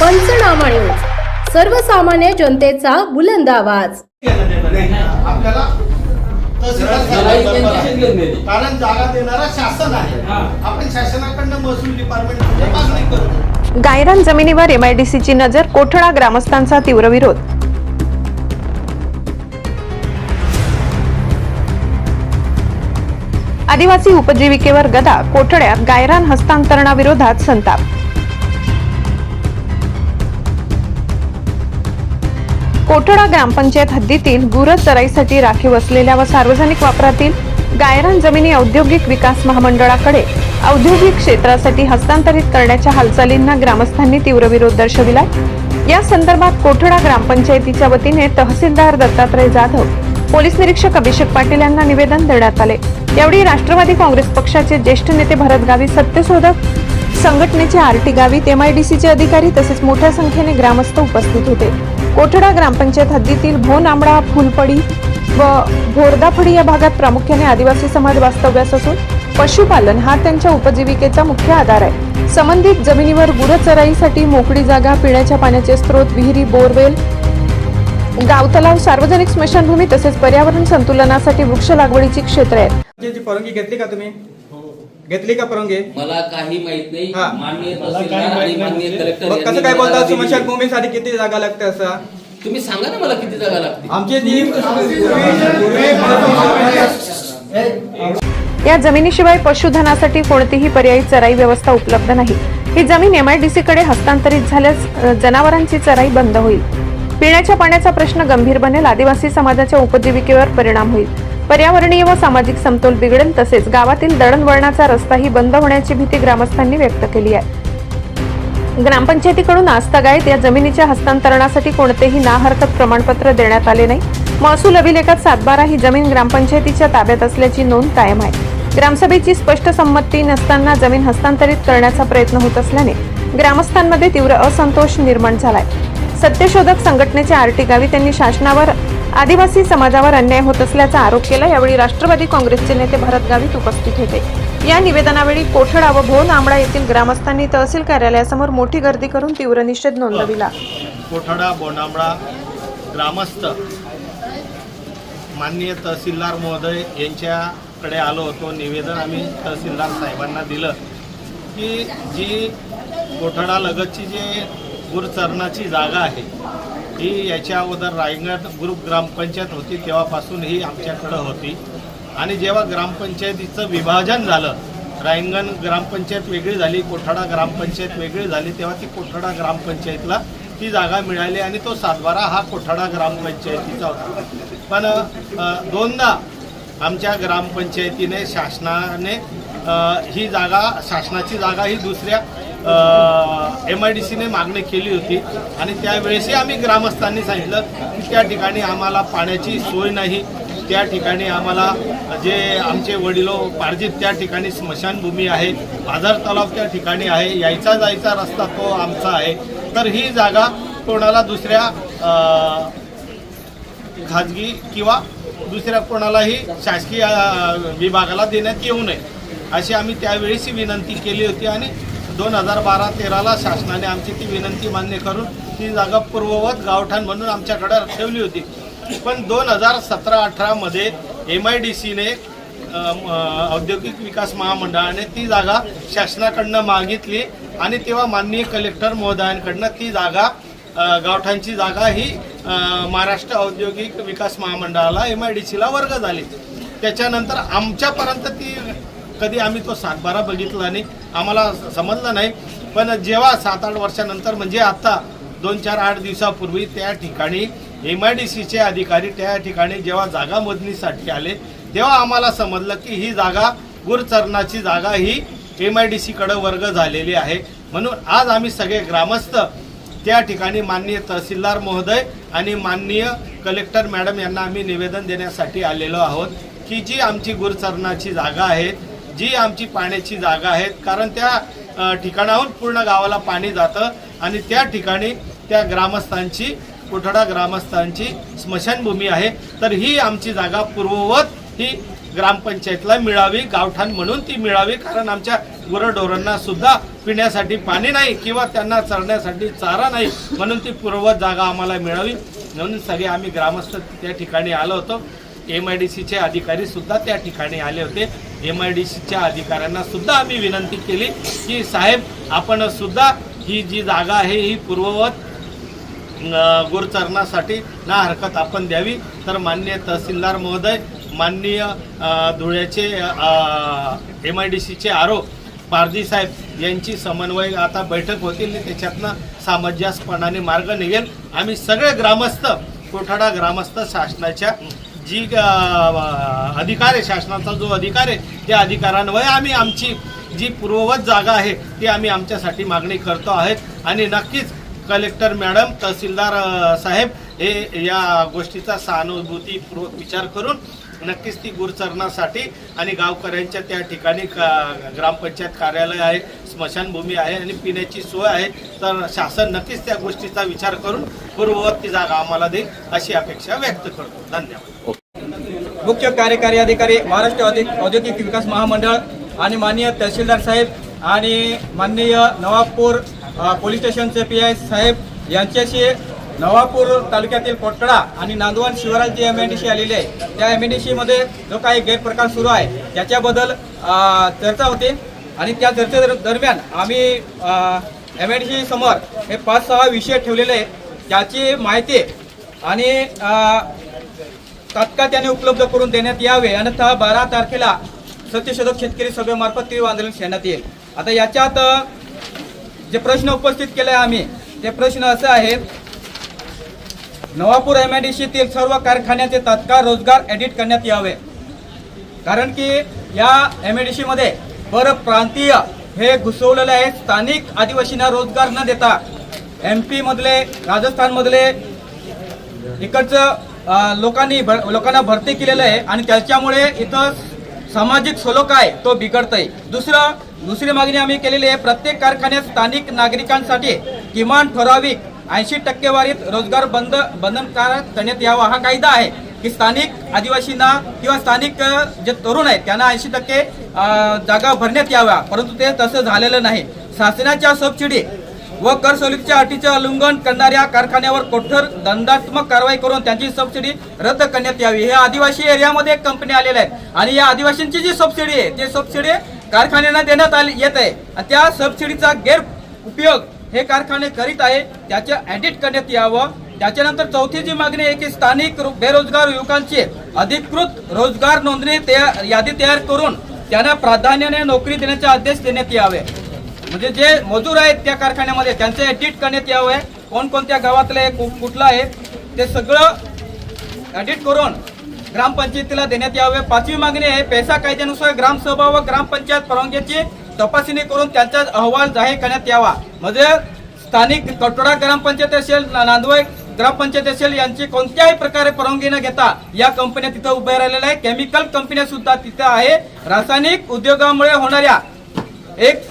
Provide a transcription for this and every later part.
पंचनामा न्यूज सर्वसामान्य जनतेचा बुलंद आवाज. आपल्याला. कारण जागा देणारा शासन आहे. आपण शासनाकडनं महसूल डिपार्टमेंट मागणी करतो गायरान जमिनीवर एमआयडीसीची नजर कोठडा ग्रामस्थांचा तीव्र विरोध. आदिवासी उपजीविकेवर गदा कोठड्यात गायरान हस्तांतरणाविरोधात संताप. कोठडा ग्रामपंचायत हद्दीतील गुरं चराईसाठी राखीव असलेल्या व सार्वजनिक वापरातील गायरान जमिनी औद्योगिक विकास महामंडळाकडे औद्योगिक क्षेत्रासाठी हस्तांतरित करण्याच्या हालचालींना ग्रामस्थांनी तीव्र विरोध दर्शविला या संदर्भात कोठडा ग्रामपंचायतीच्या वतीने तहसीलदार दत्तात्रय जाधव पोलीस निरीक्षक अभिषेक पाटील यांना निवेदन देण्यात आले. यावेळी राष्ट्रवादी काँग्रेस पक्षाचे ज्येष्ठ नेते भरत गावी सत्यशोधक संघटनेचे आरटी गावित एमआयडीसीचे अधिकारी तसेच मोठ्या संख्येने ग्रामस्थ उपस्थित होते. कोठडा ग्रामपंचायत हद्दीतील भोन आंबळा फुलपडी व भोरदाफडी या भागात प्रामुख्याने आदिवासी समाज वास्तव्यास असून पशुपालन हा त्यांच्या उपजीविकेचा मुख्य आधार आहे. संबंधित जमिनीवर गुरचराईसाठी मोकळी जागा पिण्याच्या पाण्याचे स्रोत विहिरी बोरवेल गावतलाव सार्वजनिक स्मशानभूमी तसेच पर्यावरण संतुलनासाठी वृक्ष लागवडीची क्षेत्रे आहेत. परवानगी घेतली का तुम्ही? घेतली का परवानगी? मला काही माहीत नाही. हा. माननीय तहसीलदार आणि माननीय कलेक्टर मग कसं यांनी काय मला बोलता दिलेली- स्मशानभूमीसाठी किती जागा लागते असं? तुम्ही सांगा ना मला किती जागा लागते आमची या जमिनीशिवाय पशुधनासाठी कोणतीही पर्यायी चराई व्यवस्था उपलब्ध नाही. ही जमीन एमआयडीसी कडे हस्तांतरित झाल्यास अ, जनावरांची चराई बंद होईल. पिण्याच्या पाण्याचा प्रश्न गंभीर बनेल आदिवासी समाजाच्या उपजीविकेवर परिणाम होईल. पर्यावरणीय व सामाजिक समतोल बिघडेल तसेच गावातील दळणवळणाचा रस्ताही बंद होण्याची भीती ग्रामस्थांनी व्यक्त केली आहे. ग्रामपंचायतीकडून आस्थागायत या जमिनीच्या हस्तांतरणासाठी कोणतेही ना हरकत प्रमाणपत्र देण्यात आले नाही. महसूल अभिलेखात सातबारा ही जमीन ग्रामपंचायतीच्या ताब्यात असल्याची नोंद कायम आहे. ग्रामसभेची स्पष्ट संमती नसताना जमीन हस्तांतरित करण्याचा प्रयत्न होत असल्याने ग्रामस्थांमध्ये तीव्र असंतोष निर्माण झालाय. सत्यशोधक संघटनेचे आरटी गावी त्यांनी शासनावर आदिवासी समाजावर अन्याय होत असल्याचा आरोप केला. यावेळी राष्ट्रवादी काँग्रेसचे नेते भरत गावित उपस्थित होते. या निवेदनावेळी कोठडा व भोन आमडा येथील ग्रामस्थांनी तहसील कार्यालयासमोर मोठी गर्दी करून तीव्र निषेध नोंदविला. कोठडा बोंडांबळा ग्रामस्थ माननीय तहसीलदार महोदय यांच्याकडे आलो होतो. निवेदन आम्ही तहसीलदार साहेबांना दिलं की जी कोठडा लगतची जे गुरचरणाची जागा आहे ही याच्या अगोदर रायगड ग्रुप ग्रामपंचायत होती तेव्हापासून ही आमच्याकडं होती. आणि जेव्हा ग्रामपंचायतीचं विभाजन झालं रायंगण ग्रामपंचायत वेगळी झाली कोठाडा ग्रामपंचायत वेगळी झाली तेव्हा ती कोठाडा ग्रामपंचायतला ती जागा मिळाली आणि तो सातबारा हा कोठाडा ग्रामपंचायतीचा होता. पण दोनदा आमच्या ग्रामपंचायतीने शासनाने ही जागा शासनाची जागा ही दुसऱ्या एम आय डी सीने मागणी केली होती. आणि त्यावेळेसही आम्ही ग्रामस्थांनी सांगितलं की त्या ठिकाणी आम्हाला पाण्याची सोय नाही. त्या ठिकाणी आम्हाला जे आमचे वडिलो पार्जित त्या ठिकाणी स्मशानभूमी आहे. बाजार तलाव त्या ठिकाणी आहे. यायचा जायचा रस्ता तो आमचा आहे. तर ही जागा कोणाला दुसऱ्या खाजगी किंवा दुसऱ्या कोणालाही शासकीय विभागाला देण्यात येऊ नये. अशी आम्ही त्यावेळीची विनंती केली होती आणि दोन हजार बारा तेराला शासनाने आमची ती विनंती मान्य करून ती जागा पूर्ववत गावठाण म्हणून आमच्याकडे ठेवली होती. पण दोन हजार सतरा अठरामध्ये एम आय डी सीने औद्योगिक विकास महामंडळाने ती जागा शासनाकडनं मागितली आणि तेव्हा माननीय कलेक्टर महोदयांकडनं ती जागा अ, गावठाणची जागा ही महाराष्ट्र औद्योगिक विकास महामंडळाला एम आय डी सीला वर्ग झाली. त्याच्यानंतर आमच्यापर्यंत ती कधी आम्ही तो सातबारा बघितला नाही आम्हाला समजलं नाही. पण जेव्हा सात आठ वर्षानंतर म्हणजे आता दोन चार आठ दिवसापूर्वी त्या ठिकाणी एम आय डी सीचे अधिकारी त्या ठिकाणी जेव्हा जागा मोजणीसाठी आले तेव्हा आम्हाला समजलं की ही जागा गुरचरणाची जागा ही एम आय डी सीकडं वर्ग झालेली आहे. म्हणून आज आम्ही सगळे ग्रामस्थ त्या ठिकाणी माननीय तहसीलदार महोदय आणि माननीय कलेक्टर मॅडम यांना आम्ही निवेदन देण्यासाठी आलेलो आहोत की जी आमची गुरचरणाची जागा आहे जी आमची पाण्याची जागा आहेत कारण त्या ठिकाणाहून पूर्ण गावाला पाणी जातं आणि त्या ठिकाणी त्या ग्रामस्थांची कोठडा ग्रामस्थांची स्मशानभूमी आहे. तर ही आमची जागा पूर्ववत ही ग्रामपंचायतला मिळावी गावठाण म्हणून ती मिळावी कारण आमच्या गुरंढोरांना सुद्धा पिण्यासाठी पाणी नाही किंवा त्यांना चरण्यासाठी चारा नाही म्हणून ती पूर्ववत जागा आम्हाला मिळावी. म्हणून सगळे आम्ही ग्रामस्थ त्या ठिकाणी आलो होतो. एम आय डी सीचे अधिकारी सुद्धा त्या ठिकाणी आले होते. एम आय डी सीच्या अधिकाऱ्यांना सुद्धा आम्ही विनंती केली की साहेब आपण सुद्धा ही जी जागा आहे ही पूर्ववत अ, गुरचरणासाठी ना हरकत आपण द्यावी. तर माननीय तहसीलदार महोदय माननीय धुळ्याचे एम आय डी सीचे आरो पारधी साहेब यांची समन्वय आता बैठक होतील त्याच्यातनं सामंजस्यपणाने मार्ग निघेल. आम्ही सगळे ग्रामस्थ कोठाडा ग्रामस्थ शासनाच्या जी अधिकार आहे शासनाचा जो अधिकार आहे त्या अधिकारांवर आम्ही आमची जी पूर्ववत जागा आहे ती आम्ही आमच्यासाठी मागणी करतो आहेत. आणि नक्कीच कलेक्टर मॅडम तहसीलदार साहेब हे या गोष्टीचा सहानुभूतीपूर्वक विचार करून नक्कीच ती गुरुचरणासाठी आणि गावकऱ्यांच्या त्या ठिकाणी ग्रामपंचायत कार्यालय आहे स्मशानभूमी आहे आणि पिण्याची सोय आहे. तर शासन नक्कीच त्या गोष्टीचा विचार करून पूर्ववत ती जागा आम्हाला देईल अशी अपेक्षा व्यक्त करतो. धन्यवाद. मुख्य कार्यकारी अधिकारी महाराष्ट्र औद्योगिक विकास महामंडळ आणि माननीय तहसीलदार साहेब आणि माननीय नवापूर पोलीस स्टेशनचे पी आय साहेब यांच्याशी नवापूर तालुक्यातील कोटडा आणि नांदवण शिवारात जी एम एन डी सी आलेली आहे त्या एम एन डी सीमध्ये जो काही गैरप्रकार सुरू आहे त्याच्याबद्दल चर्चा होती. आणि त्या चर्चे दर- दरम्यान आम्ही एम एन डी सी समोर हे पाच सहा विषय ठेवलेले आहेत. त्याची माहिती आणि तात्काळ त्याने उपलब्ध करून देण्यात यावे. अन्यथा बारा तारखेला सत्यशोधक शेतकरी सभेमार्फत तीव्र आंदोलन छेडण्यात येईल. आता याच्यात जे प्रश्न उपस्थित केले आम्ही ते प्रश्न असे आहेत नवापूर एम आय डी सीतील सर्व कारखान्याचे तात्काळ रोजगार एडिट करण्यात यावे. कारण की या एम आय डी सीमध्ये परप्रांतीय हे घुसवलेले आहे स्थानिक आदिवासींना रोजगार न देता एम पीमधले राजस्थानमधले इकडचं लोकांनी भर- लोकांना भरती केलेलं आहे आणि त्याच्यामुळे इथं सामाजिक सलोखा आहे तो बिघडतंय. आहे दुसरं दुसरी मागणी आम्ही केलेली आहे प्रत्येक कारखान्यात स्थानिक नागरिकांसाठी किमान ठराविक ऐंशी टक्केवारीत रोजगार बंद बंधनकारक करण्यात यावा हा कायदा आहे की स्थानिक आदिवासींना किंवा स्थानिक जे तरुण आहेत त्यांना ऐंशी टक्के जागा भरण्यात याव्या. परंतु ते तसं झालेलं नाही. शासनाच्या सबसिडी व कर सवलतीच्या अटीचे उल्लंघन करणाऱ्या कारखान्यावर कठोर दंडात्मक कारवाई करून त्यांची सबसिडी रद्द करण्यात यावी. हे आदिवासी एरियामध्ये एक कंपनी आलेल्या आहेत. आणि या आदिवासींची जी सबसिडी आहे ते सबसिडी कारखान्यांना देण्यात आली येत आहे. आणि त्या सबसिडीचा गैर उपयोग हे कारखाने करीत आहे त्याचे ऍडिट करण्यात यावं. त्याच्यानंतर चौथी जी मागणी आहे की स्थानिक बेरोजगार युवकांची अधिकृत रोजगार नोंदणी तयार यादी तयार करून त्यांना प्राधान्याने नोकरी देण्याचे आदेश देण्यात यावे. म्हणजे जे मजूर आहेत त्या कारखान्यामध्ये त्यांचे एडिट करण्यात यावे. कोणकोणत्या गावातलं आहे, कु- कुठलं आहे ते सगळं ॲडिट करून ग्रामपंचायतीला देण्यात यावे. पाचवी मागणी आहे पैसा कायद्यानुसार ग्रामसभा व ग्रामपंचायत परवानगीची तपासणी करून त्यांचा अहवाल जाहीर करण्यात यावा. म्हणजे स्थानिक कटोडा ग्रामपंचायत असेल नांदवय ग्रामपंचायत असेल यांची कोणत्याही प्रकारे परवानगी न घेता या कंपन्या तिथं उभ्या राहिलेल्या आहे केमिकल कंपन्या सुद्धा तिथं आहे. रासायनिक उद्योगामुळे होणाऱ्या एक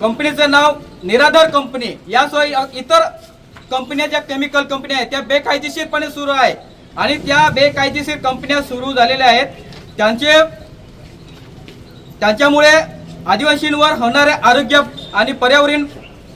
कंपनीचं नाव निराधार कंपनी याशिवाय इतर कंपन्या ज्या केमिकल कंपन्या आहेत त्या बेकायदेशीरपणे सुरू आहे. आणि त्या बेकायदेशीर कंपन्या सुरू झालेल्या आहेत. त्यांचे त्यांच्यामुळे आदिवासींवर होणाऱ्या आरोग्य आणि पर्यावरण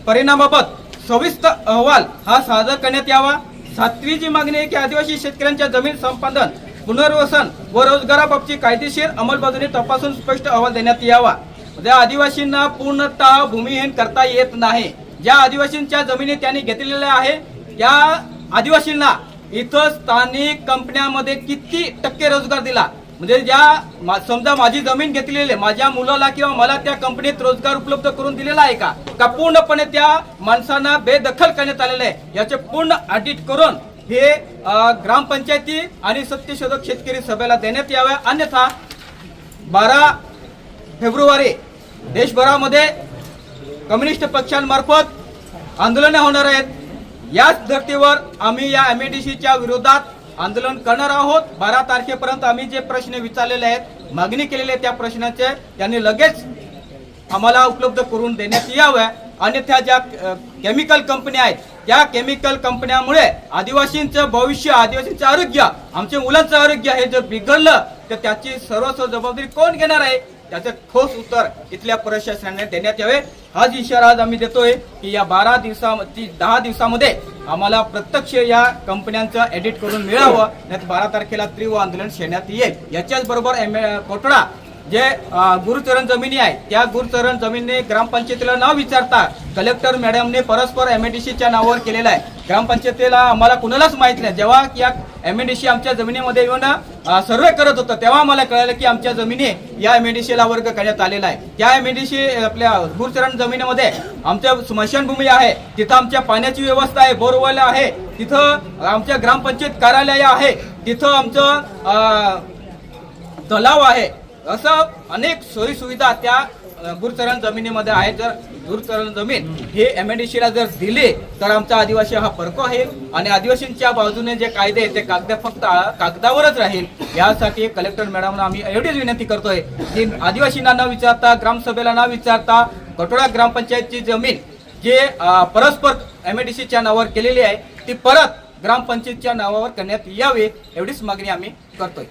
परिणामाबाबत सविस्तर अहवाल हा सादर करण्यात यावा. सातवी जी मागणी आहे की आदिवासी शेतकऱ्यांच्या जमीन संपादन पुनर्वसन व रोजगाराबाबतची कायदेशीर अंमलबजावणी तपासून स्पष्ट अहवाल देण्यात यावा. ज्या आदिवासींना पूर्णतः भूमिहीन करता येत नाही. ज्या आदिवासींच्या जमिनी त्यांनी घेतलेल्या आहे त्या आदिवासींना इथं स्थानिक कंपन्यामध्ये किती टक्के रोजगार दिला? म्हणजे ज्या मा- समजा माझी जमीन घेतलेली आहे माझ्या मुलाला किंवा मला त्या कंपनीत रोजगार उपलब्ध करून दिलेला आहे का? का पूर्णपणे त्या माणसांना बेदखल करण्यात आलेलं आहे? याचे पूर्ण ऑडिट करून हे ग्रामपंचायती आणि सत्यशोधक शेतकरी सभेला देण्यात याव्या. अन्यथा बारा फेब्रुवारी देशभरामध्ये कम्युनिस्ट पक्षांमार्फत आंदोलने होणार आहेत. याच धर्तीवर आम्ही या एम सीच्या विरोधात आंदोलन करणार आहोत. बारा तारखेपर्यंत आम्ही जे प्रश्न विचारलेले आहेत मागणी केलेली आहे त्या प्रश्नाचे त्यांनी लगेच आम्हाला उपलब्ध करून देण्यात याव्या अन्यथा ज्या केमिकल कंपन्या आहेत त्या केमिकल कंपन्यामुळे आदिवासींचं भविष्य आदिवासींचं आरोग्य आमच्या मुलांचं आरोग्य हे जर बिघडलं तर त्याची सर्वस्व जबाबदारी कोण घेणार आहे? त्याचं ठोस उत्तर इथल्या प्रशासनाने देण्यात यावे. हाच इशारा आज आम्ही देतोय की या बारा दिवसा ती दहा दिवसामध्ये आम्हाला प्रत्यक्ष या कंपन्यांचं एडिट करून मिळावं. नाही बारा तारखेला तीव्र आंदोलन शेण्यात येईल. याच्याच बरोबर एम कोटडा जे गुरुचरण जमिनी आहे त्या गुरुचरण जमिनी ग्रामपंचायतीला न विचारता कलेक्टर मॅडमने परस्पर एम एमएडीसीच्या नावावर केलेला आहे. ग्रामपंचायतीला आम्हाला कुणालाच माहीत नाही. जेव्हा या एम एमएडीसी आमच्या जमिनीमध्ये येऊन सर्वे करत होतं तेव्हा आम्हाला कळलं की आमच्या जमिनी या एम एमएडीसीला वर्ग करण्यात आलेला आहे. त्या एमएडीसी आपल्या गुरुचरण जमिनीमध्ये आमच्या स्मशानभूमी आहे. तिथं आमच्या पाण्याची व्यवस्था आहे बोरवेल आहे. तिथं आमच्या ग्रामपंचायत कार्यालय आहे. तिथं आमचं तलाव आहे. असं अनेक सोयीसुविधा त्या गुरुचरण जमिनीमध्ये आहेत. जर गुरुचरण जमीन हे एमएडीसी ला जर दिले तर आमचा आदिवासी हा परको आहे. आणि आदिवासींच्या बाजूने जे कायदे आहेत ते कागद फक्त कागदावरच राहील. यासाठी कलेक्टर मॅडमना आम्ही एवढीच विनंती करतोय की आदिवासींना न विचारता ग्रामसभेला न विचारता कटोळा ग्रामपंचायतची जमीन जे अ, परस्पर सीच्या नावावर केलेली आहे ती परत ग्रामपंचायतच्या नावावर करण्यात यावी एवढीच मागणी आम्ही करतोय.